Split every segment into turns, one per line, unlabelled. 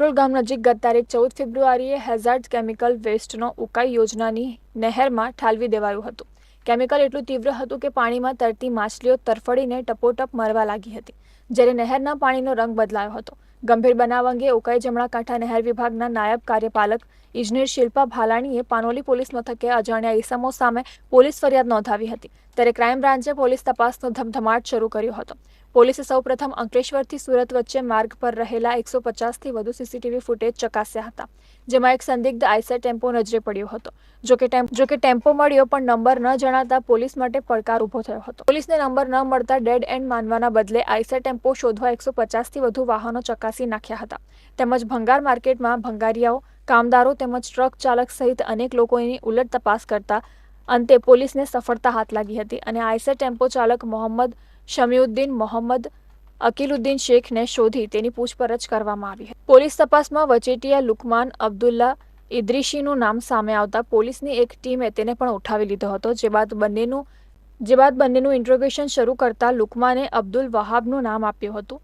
બાકરોલ ગામ નજીક ગત તારીખ ચૌદ ફેબ્રુઆરીએ હેઝાર્ડ કેમિકલ વેસ્ટનો ઉકાઈ યોજનાની નહેરમાં ઠાલવી દેવાયું હતું. કેમિકલ એટલું તીવ્ર હતું કે પાણીમાં તરતી માછલીઓ તરફડીને ટપોટપ મરવા લાગી હતી, જ્યારે નહેરના પાણીનો રંગ બદલાયો હતો. ગંભીર બનાવ અંગે ઉકાઈ જમણા કાંઠા નહેર વિભાગના નાયબ કાર્યપાલક ઇજનેર શિલ્પા ભાલાણીએ પાનોલી પોલીસ મથકે અજાણ્યા ઈસમો સામે પોલીસ ફરિયાદ નોંધાવી હતી. ત્યારે ક્રાઇમ બ્રાન્ચે પોલીસ તપાસનો ધમધમાટ શરૂ કર્યો હતો. પોલીસે સૌપ્રથમ અંકલેશ્વરથી સુરત વચ્ચે માર્ગ પર રહેલા એકસો પચાસથી વધુ સીસીટીવી ફૂટેજ ચકાસ્યા હતા, જેમાં એક સંદિગ્ધ આઈસર ટેમ્પો નજરે પડ્યો હતો. જોકે જોકે ટેમ્પો મળ્યો પણ નંબર ન જણાતા પોલીસ માટે પડકાર ઊભો થયો હતો. પોલીસને નંબર ન મળતા ડેડ એન્ડ માનવાના બદલે આઈસર ટેમ્પો શોધવા એકસો પચાસથી વધુ વાહનો ચકાસી નાખ્યા હતા. તેમજ ભંગાર માર્કેટમાં ભંગારિયાઓ, કામદારો તેમજ ટ્રક ચાલક સહિત અનેક લોકોની ઉલટ તપાસ કરતા અંતે પોલીસને સફળતા હાથ લાગી હતી અને આઈસર ટેમ્પો ચાલક મોહમ્મદ શમીઉદ્દીન મોહમ્મદ અકીલુદ્દીન શેખને શોધી તેની પૂછપરછ કરવામાં આવી હતી. પોલીસ તપાસમાં વચેટિયા લુકમાન અબ્દુલ્લા ઇદ્રીશીનું નામ સામે આવતા પોલીસની એક ટીમે તેને પણ ઉઠાવી લીધો હતો. જે બાદ બંનેનું, જે બાદ બંનેનું ઇન્ટ્રોગેશન શરૂ કરતા લુકમાને અબ્દુલ વહાબનું નામ આપ્યું હતું.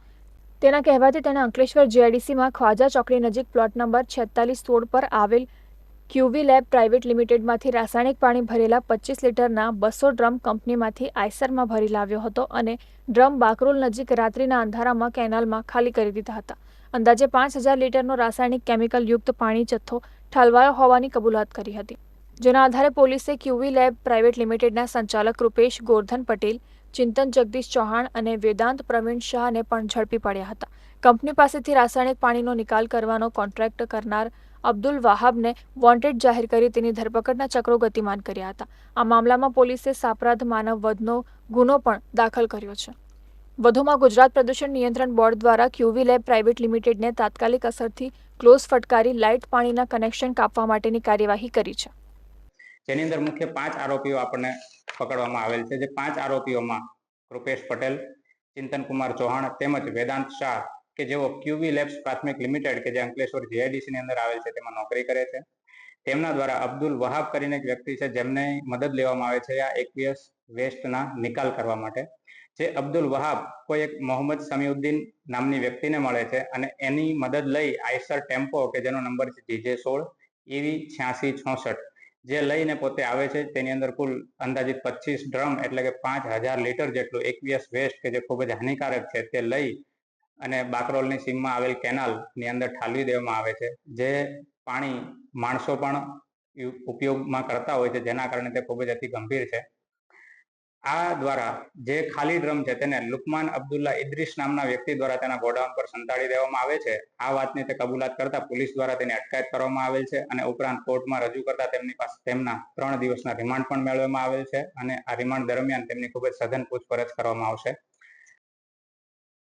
તેના કહેવાથી તેણે અંકલેશ્વર જીઆઈડીસીમાં ખ્વાજા ચોકડી નજીક પ્લોટ નંબર છેતાલીસ સોળ પર આવેલ ક્યુવી લેબ પ્રાઇવેટ લિમિટેડમાંથી રાસાયણિક પાણી ભરેલા પચીસ લીટરના બસો ડ્રમ કંપનીમાંથી આઈસરમાં ભરી લાવ્યો હતો અને ડ્રમ બાકરોલ નજીક રાત્રિના અંધારામાં કેનાલમાં ખાલી કરી દીધા હતા. અંદાજે પાંચ હજાર લીટરનો રાસાયણિક કેમિકલ યુક્ત પાણી જથ્થો ઠાલવાયો હોવાની કબૂલાત કરી હતી. જેના આધારે પોલીસે ક્યુવી લેબ પ્રાઇવેટ લિમિટેડના સંચાલક રૂપેશ ગોરધન પટેલ, ચિંતન જગદીશ ચૌહાણ અને વેદાંત પ્રવીણ શાહને પણ ઝડપી પડ્યા હતા. કંપની પાસેથી રાસાયણિક પાણીનો નિકાલ કરવાનો કોન્ટ્રાક્ટ કરનાર અબ્દુલ વાહાબને વોન્ટેડ જાહેર કરી તેની ધરપકડના ચક્રો ગતિમાન કર્યા હતા. આ મામલામાં પોલીસે સાપરાધ માનવ વધનો ગુનો પણ દાખલ કર્યો છે. વધુમાં ગુજરાત પ્રદૂષણ નિયંત્રણ બોર્ડ દ્વારા ક્યુવી લેબ પ્રાઇવેટ લિમિટેડને તાત્કાલિક અસરથી ક્લોઝ ફટકારી લાઇટ પાણીના કનેક્શન કાપવા માટેની કાર્યવાહી કરી છે.
જેની અંદર મુખ્ય પાંચ આરોપીઓ આપણને પકડવામાં આવેલ છે. જે પાંચ આરોપીઓમાં કૃપેશ પટેલ ચિંતન કુમાર ચૌહાણ તેમજ વેદાંત શાહ કે જેઓ ક્યુવી લેબ્સ પ્રાથમિક લિમિટેડ કે જે અંકલેશ્વર જીઆઈડીસી ની અંદર આવેલ છે, તેમાં નોકરી કરે છે. તેમના દ્વારા અબ્દુલ વહાબ કરીને એક વ્યક્તિ છે, જેમને મદદ લેવામાં આવે છે આ એકવીસ વેસ્ટના નિકાલ કરવા માટે. જે અબ્દુલ વહાબ કોઈ એક મોહમ્મદ સમીઉદ્દીન નામની વ્યક્તિને મળે છે અને એની મદદ લઈ આઈસર ટેમ્પો, કે જેનો નંબર છે જીજે સોળ, ઈવી છ્યાસી છોસઠ, જે લઈને પોતે આવે છે, તેની અંદર કુલ અંદાજિત પચીસ ડ્રમ એટલે કે પાંચ હજાર લીટર જેટલું એકવીએસ વેસ્ટ, કે જે ખૂબ જ હાનિકારક છે, તે લઈ અને બાકરોલની સીમમાં આવેલ કેનાલની અંદર ઠાલવી દેવામાં આવે છે. જે પાણી માણસો પણ ઉપયોગમાં કરતા હોય છે, જેના કારણે તે ખૂબ જ અતિ ગંભીર છે. આ દ્વારા જે ખાલી ડ્રમ છે તેને લુકમાન અબ્દુલ્લા ઇદ્રીસ નામના વ્યક્તિ દ્વારા તેના ગોડાઉન પર સંતાડી દેવામાં આવે છે. આ વાતની તે કબૂલાત કરતા પોલીસ દ્વારા તેની અટકાયત કરવામાં આવેલ છે અને ઉપરાંત કોર્ટમાં રજૂ કરતા તેમની પાસે તેમના ત્રણ દિવસના રિમાન્ડ પણ મેળવવામાં આવેલ છે અને આ રિમાન્ડ દરમિયાન તેમની ખૂબ જ સઘન પૂછપરછ કરવામાં આવશે.